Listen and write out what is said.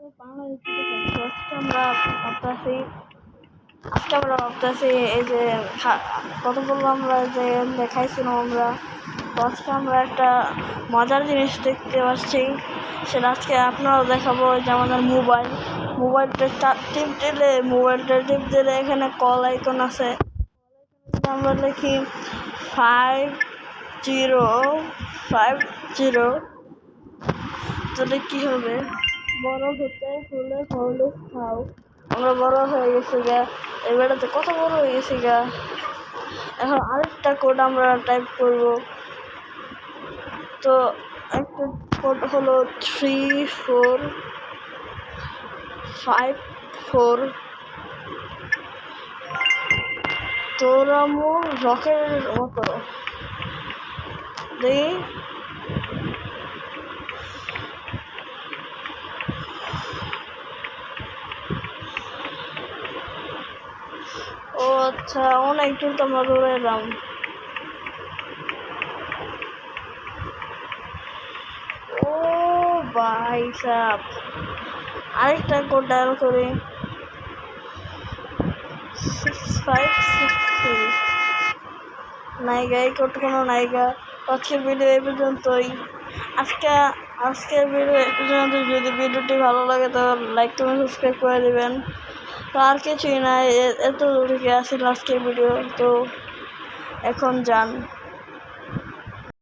আমরা ভাবতেছি, আজকে আমরা ভাবতেছি এই যে কত বলব আমরা যে দেখাইছিলাম আমরা আজকে আমরা একটা মজার জিনিস দেখতে পাচ্ছি, সেটা আজকে আপনারাও দেখাবো ওই যে আমাদের মোবাইল। মোবাইলটা টিপ দিলে, মোবাইলটা টিপ দিলে এখানে কল আইকন আছে। আমরা লিখি ফাইভ জিরো ফাইভ জিরো তাহলে কি হবে? বড় হতে হলে হলে খাও। আমরা বড় হয়ে গেছি গা। এই বেড়াতে কত বড় হয়ে গেছি গা। এখন আরেকটা কোড আমরা টাইপ করব। তো একটা কোড হলো থ্রি ফোর ফাইভ ফোর তোরা মোর রকের মতো। দেখি ও আচ্ছা অনেক দূর তো আমরা দৌড়ে এলাম। ও ভাই সাহ আরেকটা কোড ডায়াল করি। সিক্স ফাইভ সিক্স থ্রি নাইগা এই কোড কোনো নাইগা আজকের ভিডিও এই পর্যন্তই। আজকে, আজকের ভিডিও এই পর্যন্ত যদি ভিডিওটি ভালো লাগে তাহলে লাইক কমেন্ট সাবস্ক্রাইব করে দেবেন। তো আর কিছুই না এত দূরে আসি আজকের ভিডিও তো এখন যান।